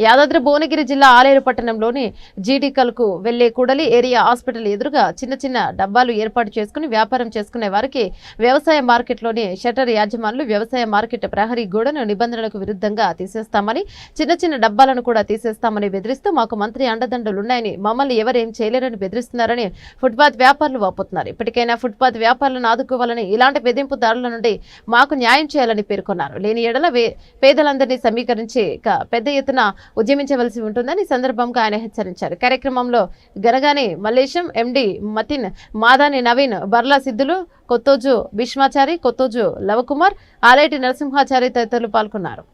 యాదాద్రి భువనగిరి జిల్లా ఆలేరు పట్టణంలోని జీడికల్కు వెళ్ళే కూడలి ఏరియా హాస్పిటల్ ఎదురుగా చిన్న చిన్న డబ్బాలు ఏర్పాటు చేసుకుని వ్యాపారం చేసుకునే వారికి వ్యవసాయ మార్కెట్లోని షటర్ యాజమానులు వ్యవసాయ మార్కెట్ ప్రహరీ గోడను నిబంధనలకు విరుద్ధంగా తీసేస్తామని చిన్న చిన్న డబ్బాలను కూడా తీసేస్తామని బెదిరిస్తూ మాకు మంత్రి అండదండలున్నాయని మమ్మల్ని ఎవరేం చేయలేరని బెదిరిస్తున్నారని ఫుట్పాత్ వ్యాపారులు వాపోతున్నారు. ఇప్పటికైనా ఫుట్పాత్ వ్యాపారులను ఆదుకోవాలని ఇలాంటి బెదింపుదారుల నుండి మాకు న్యాయం చేయాలని పేర్కొన్నారు. లేని ఎడల వే- పేదలందరినీ సమీకరించి పెద్ద ఎత్తున ఉద్యమించవలసి ఉంటుందని సందర్భంగా ఆయన హెచ్చరించారు. కార్యక్రమంలో గనగాని మల్లేశం ఎండి మతిన్ మాదాని నవీన్ బర్లా సిద్ధులు కొత్తోజు భీష్మాచారి కొత్తోజు లవకుమార్ ఆలేటి నరసింహాచారి తదితరులు పాల్గొన్నారు.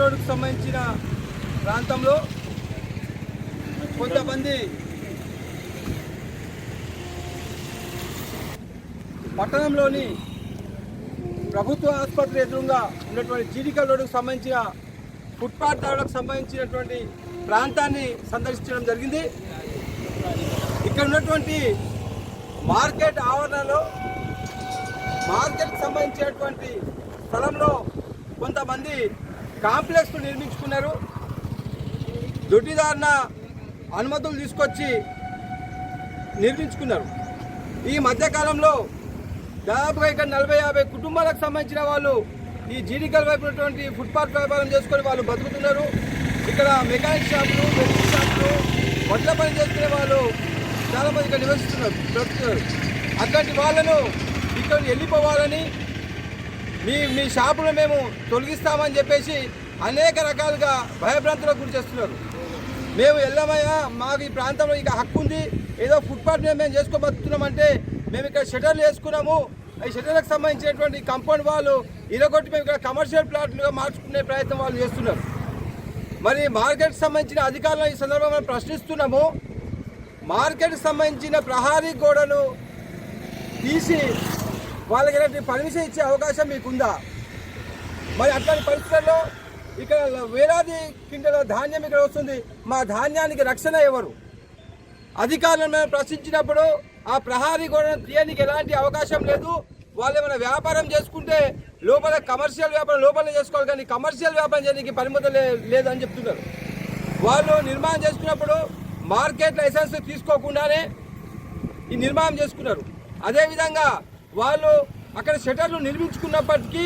రోడ్డుకు సంబంధించిన ప్రాంతంలో కొంతమంది పట్టణంలోని ప్రభుత్వ ఆసుపత్రి ఎదురుగా ఉన్నటువంటి జీడికల్ రోడ్డుకు సంబంధించిన ఫుట్పాత్ దాడులకు సంబంధించినటువంటి ప్రాంతాన్ని సందర్శించడం జరిగింది. ఇక్కడ ఉన్నటువంటి మార్కెట్ ఆవరణలో మార్కెట్కి సంబంధించినటువంటి స్థలంలో కొంతమంది కాంప్లెక్స్లు నిర్మించుకున్నారు. దొడ్డిదారిన అనుమతులు తీసుకొచ్చి నిర్మించుకున్నారు. ఈ మధ్యకాలంలో దాదాపుగా ఇక్కడ నలభై యాభై కుటుంబాలకు సంబంధించిన వాళ్ళు ఈ జీడికల్ వైపు ఉన్నటువంటి ఫుట్పాత్ వ్యాపారం చేసుకొని వాళ్ళు బతుకుతున్నారు. ఇక్కడ మెకానిక్ షాపులు మెడికల్ షాపులు వడ్ల పని చేసుకునే వాళ్ళు చాలా మంది ఇక్కడ నివసిస్తున్నారు బ్రతుకుతున్నారు. అట్లాంటి వాళ్ళను ఇక్కడ వెళ్ళిపోవాలని మీ మీ షాపును మేము తొలగిస్తామని చెప్పేసి అనేక రకాలుగా భయభ్రాంతులకు గురి చేస్తున్నారు. మేము వెళ్ళామయ్యా మాకు ఈ ప్రాంతంలో ఇక హక్కు ఉంది. ఏదో ఫుట్పాత్ మేము మేము చేసుకోబోతున్నామంటే మేము ఇక్కడ షటర్లు వేసుకున్నాము. ఈ షటర్లకు సంబంధించినటువంటి కంపౌండ్ వాళ్ళు ఇరగొట్టి మేము ఇక్కడ కమర్షియల్ ప్లాట్లుగా మార్చుకునే ప్రయత్నం వాళ్ళు చేస్తున్నారు. మరి మార్కెట్ సంబంధించిన అధికారులను ఈ సందర్భంగా ప్రశ్నిస్తున్నాము. మార్కెట్ సంబంధించిన ప్రహారీ గోడను తీసి వాళ్ళకి ఇలాంటి పర్మిషన్ ఇచ్చే అవకాశం మీకుందా? మరి అట్లాంటి పరిస్థితుల్లో ఇక్కడ వేలాది క్వింటల ధాన్యం ఇక్కడ వస్తుంది. మా ధాన్యానికి రక్షణ ఎవరు? అధికారులను మేము ప్రశ్నించినప్పుడు ఆ ప్రహారీ గోడను తీయడానికి ఎలాంటి అవకాశం లేదు. వాళ్ళు ఏమైనా వ్యాపారం చేసుకుంటే లోపల కమర్షియల్ వ్యాపారం లోపల చేసుకోవాలి కానీ కమర్షియల్ వ్యాపారం చేయడానికి పరిమితం లేదని చెప్తున్నారు. వాళ్ళు నిర్మాణం చేసుకున్నప్పుడు మార్కెట్ లైసెన్స్ తీసుకోకుండానే ఈ నిర్మాణం చేసుకున్నారు. అదేవిధంగా వాళ్ళు అక్కడ షటర్లు నిర్మించుకున్నప్పటికీ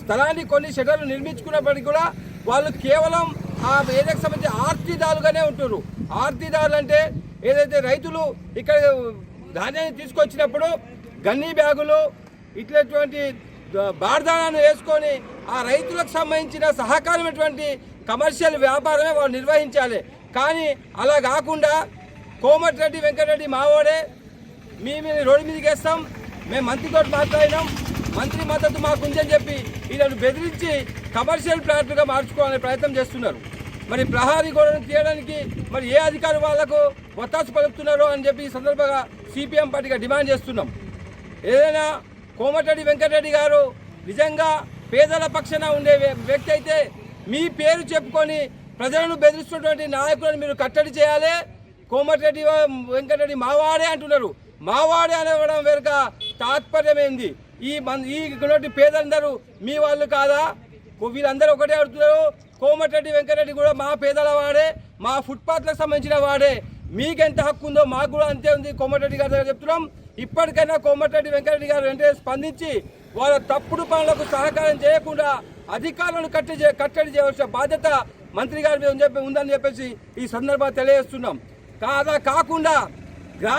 స్థలాన్ని కొన్ని షటర్లు నిర్మించుకున్నప్పటికీ కూడా వాళ్ళు కేవలం ఆ ఏరియాకి సంబంధించి ఆర్తిదారులుగానే ఉంటున్నారు. ఆర్తిదారులు అంటే ఏదైతే రైతులు ఇక్కడ ధాన్యాన్ని తీసుకొచ్చినప్పుడు గన్నీ బ్యాగులు ఇట్లాంటి బార్దానాన్ని వేసుకొని ఆ రైతులకు సంబంధించిన సహకారమైనటువంటి కమర్షియల్ వ్యాపారమే వాళ్ళు నిర్వహించాలి. కానీ అలా కాకుండా కోమటిరెడ్డి వెంకటరెడ్డి మావోడే మేము రోడ్డు మీదకి వేస్తాం మేము మంత్రితో మాట్లాడినాం మంత్రి మద్దతు మాకుందని చెప్పి వీళ్ళను బెదిరించి కమర్షియల్ ప్లాట్లుగా మార్చుకోవాలనే ప్రయత్నం చేస్తున్నారు. మరి ప్రహారీ గోడను తీయడానికి మరి ఏ అధికారి వాళ్ళకు ఒత్తాసు పలుకుతున్నారో అని చెప్పి ఈ సందర్భంగా సిపిఎం పార్టీగా డిమాండ్ చేస్తున్నాం. ఏదైనా కోమటిరెడ్డి వెంకటరెడ్డి గారు నిజంగా పేదల పక్షాన ఉండే వ్యక్తి అయితే మీ పేరు చెప్పుకొని ప్రజలను బెదిరిస్తున్నటువంటి నాయకులను మీరు కట్టడి చేయాలి. కోమటిరెడ్డి వెంకటరెడ్డి మావాడే అంటున్నారు. మావాడే అనడం వెనుక తాత్పర్యమైంది ఈ మన ఈ పేదలందరూ మీ వాళ్ళు కాదా? వీళ్ళందరూ ఒకటే అడుగుతున్నారు. కోమటిరెడ్డి వెంకటరెడ్డి కూడా మా పేదల వాడే మా ఫుట్పాత్లకు సంబంధించిన వాడే. మీకెంత హక్కు ఉందో మాకు కూడా అంతే ఉంది కోమటిరెడ్డి గారి దగ్గర చెప్తున్నాం. ఇప్పటికైనా కోమటిరెడ్డి వెంకటరెడ్డి గారు వెంటనే స్పందించి వాళ్ళ తప్పుడు పనులకు సహకారం చేయకుండా అధికారులను కట్టి కట్టడి చేయవలసిన బాధ్యత మంత్రి గారి మీద చెప్పి- ఉందని చెప్పేసి ఈ సందర్భంగా తెలియజేస్తున్నాం. కాదా కాకుండా